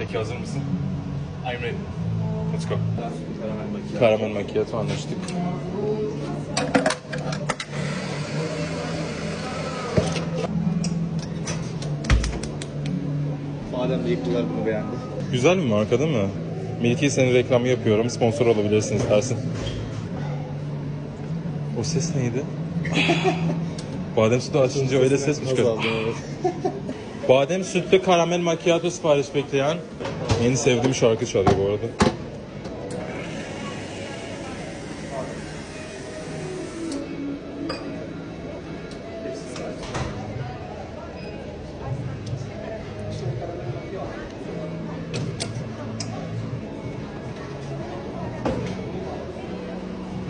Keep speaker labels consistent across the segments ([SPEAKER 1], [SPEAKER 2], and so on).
[SPEAKER 1] Peki hazır mısın? I'm ready. Let's go. Karamel macchiato anlaştık.
[SPEAKER 2] Madem bıyıklılar bunu beğendi.
[SPEAKER 1] Güzel bir marka değil mi? Milki senin reklamı yapıyorum. Sponsor olabilirsiniz dersin. O ses neydi? Badem sütü açınca öyle ses mi çıkıyor? Badem sütlü karamel macchiato sipariş bekleyen yeni sevdiğim şarkı çalıyor bu arada.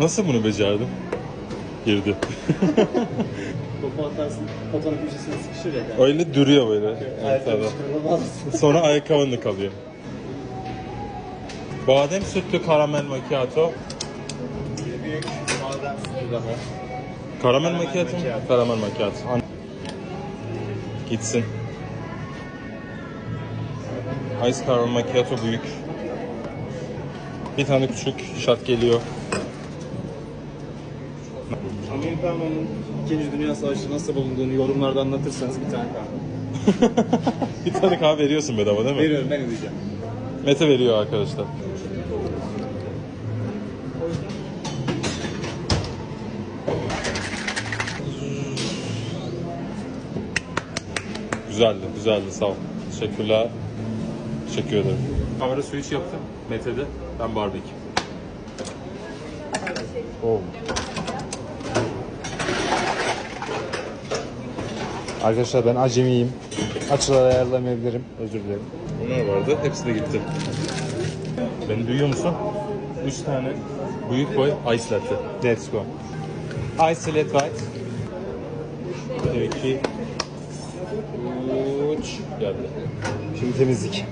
[SPEAKER 1] Nasıl bunu becerdin? Girdi.
[SPEAKER 2] Topu atarsın, fotoğraf köşesine sıkışır ya. Yani.
[SPEAKER 1] Öyle duruyor böyle.
[SPEAKER 2] Ayakkabı
[SPEAKER 1] ortada.
[SPEAKER 2] çıkarılamaz.
[SPEAKER 1] Sonra ayakkabında kalıyor. Badem sütlü karamel macchiato.
[SPEAKER 2] Bir büyük badem sütü daha.
[SPEAKER 1] Karamel
[SPEAKER 2] Karamel
[SPEAKER 1] macchiato
[SPEAKER 2] macchiato.
[SPEAKER 1] Karamel macchiato. Gitsin. Ice caramel macchiato büyük. Bir tane küçük shot geliyor.
[SPEAKER 2] Americano'nun 2. Dünya Savaşı'nda nasıl bulunduğunu yorumlarda anlatırsanız bir tane kahve.
[SPEAKER 1] bir tane kahve veriyorsun bedava değil mi?
[SPEAKER 2] Veriyorum ben ödeyeceğim.
[SPEAKER 1] Mete veriyor arkadaşlar. Güzeldi, güzeldi. Sağ ol. Teşekkürler. Teşekkür ederim. Kamera switch yaptım. Mete'de. Ben barbekü. Oh.
[SPEAKER 2] Arkadaşlar ben acemiyim. Açılar ayarlamayabilirim. Özür dilerim.
[SPEAKER 1] Bunlar vardı. Hepsi de gitti. Beni duyuyor musun? 3 tane büyük boy ice latte.
[SPEAKER 2] Let's go. Ice Flat White.
[SPEAKER 1] 2 3 geldi.
[SPEAKER 2] Şimdi temizlik.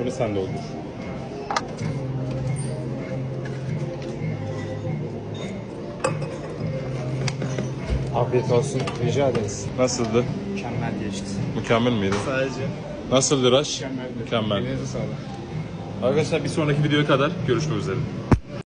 [SPEAKER 1] Bunu sen de olur.
[SPEAKER 2] Afiyet olsun. Rica ederiz.
[SPEAKER 1] Nasıldı?
[SPEAKER 2] Mükemmel geçti.
[SPEAKER 1] Mükemmel miydi?
[SPEAKER 2] Sadece
[SPEAKER 1] Nasıldı Raş?
[SPEAKER 2] mükemmel.
[SPEAKER 1] Mükemmel.
[SPEAKER 2] Elinize sağlık.
[SPEAKER 1] Arkadaşlar bir sonraki videoya kadar görüşmek üzere.